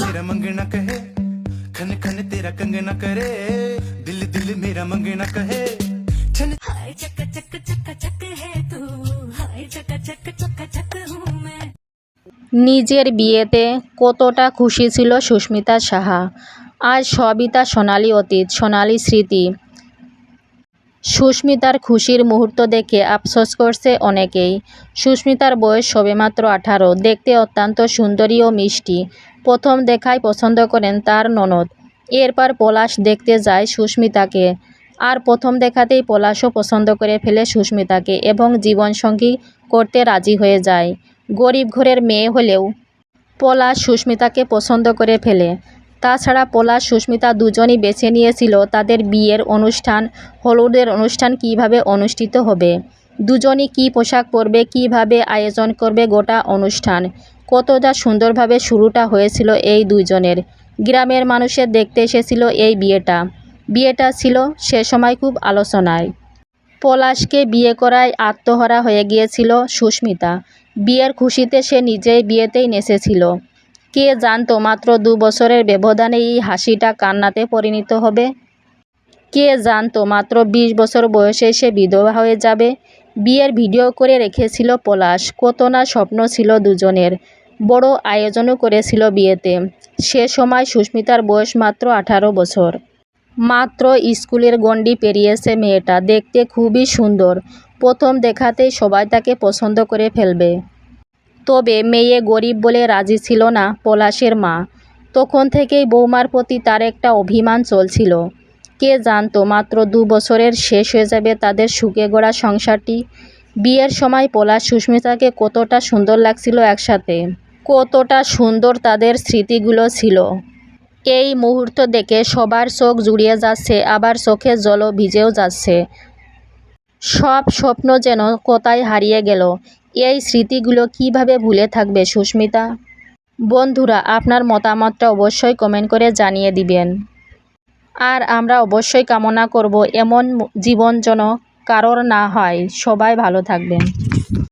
तेरा मंगना कहे खन खन तेरा कंगना करे दिल दिल मेरा मंगना कहे छन हाय चक चक चक चक है तू हाय चक चक चक चक हूँ मैं নিজের বিয়েতে কতটা খুশি ছিল সুস্মিতা সাহা আজ সবই তার সোনালি অতীত সোনালি স্মৃতি সুস্মিতার খুশির মুহূর্ত দেখে আফসোস করছে অনেকেই। সুস্মিতার বয়স সবেমাত্র আঠারো। দেখতে অত্যন্ত সুন্দরী ও মিষ্টি। প্রথম দেখায় পছন্দ করেন তার ননদ। এরপর পলাশ দেখতে যায় সুস্মিতাকে। আর প্রথম দেখাতেই পলাশও পছন্দ করে ফেলে সুস্মিতাকে এবং জীবনসঙ্গী করতে রাজি হয়ে যায়। গরিব ঘরের মেয়ে হলেও পলাশ সুস্মিতাকে পছন্দ করে ফেলে। তাছাড়া পলাশ সুস্মিতা দুজনই বেছে নিয়েছিল তাদের বিয়ের অনুষ্ঠান, হলুদের অনুষ্ঠান কীভাবে অনুষ্ঠিত হবে, দুজনই কী পোশাক পরবে, কীভাবে আয়োজন করবে গোটা অনুষ্ঠান, কতটা সুন্দরভাবে শুরুটা হয়েছিল এই দুইজনের, গ্রামের মানুষের দেখতে এসেছিল এই বিয়েটা বিয়েটা ছিল সে সময় খুব আলোচনায়। পলাশকে বিয়ে করায় আত্মহারা হয়ে গিয়েছিল সুস্মিতা, বিয়ের খুশিতে সে নিজেই বিয়েতেই নেচেছিল। কে জানতো মাত্র দু বছরের ব্যবধানে এই হাসিটা কান্নাতে পরিণত হবে? কে জানতো মাত্র বিশ বছর বয়সে সে বিধবা হয়ে যাবে? বিয়ের ভিডিও করে রেখেছিল পলাশ। কত না স্বপ্ন ছিল দুজনের। বড় আয়োজনও করেছিল বিয়েতে। সে সময় সুস্মিতার বয়স মাত্র আঠারো বছর। মাত্র স্কুলের গণ্ডি পেরিয়েছে মেয়েটা। দেখতে খুবই সুন্দর। প্রথম দেখাতেই সবাই তাকে পছন্দ করে ফেলবে। তবে মেয়ে গরিব বলে রাজি ছিল না পলাশের মা। তখন থেকেই বৌমার প্রতি তার একটা অভিমান চলছিল। কে জানতো, মাত্র দু বছরের শেষ হয়ে যাবে তাদের সুখে গড়া সংসারটি। বিয়ের সময় পলাশ সুস্মিতাকে কতটা সুন্দর লাগছিল একসাথে। কতটা সুন্দর তাদের স্মৃতিগুলো ছিল। এই মুহূর্ত দেখে সবার চোখ জুড়িয়ে যাচ্ছে, আবার চোখের জলও ভিজেও যাচ্ছে। সব স্বপ্ন যেন কোথায় হারিয়ে গেল এই স্মৃতিগুলো কীভাবে ভুলে থাকবে সুস্মিতা? বন্ধুরা, আপনার মতামতটা অবশ্যই কমেন্ট করে জানিয়ে দিবেন। আর আমরা অবশ্যই কামনা করব এমন জীবন যেন কারোর না হয়। সবাই ভালো থাকবেন।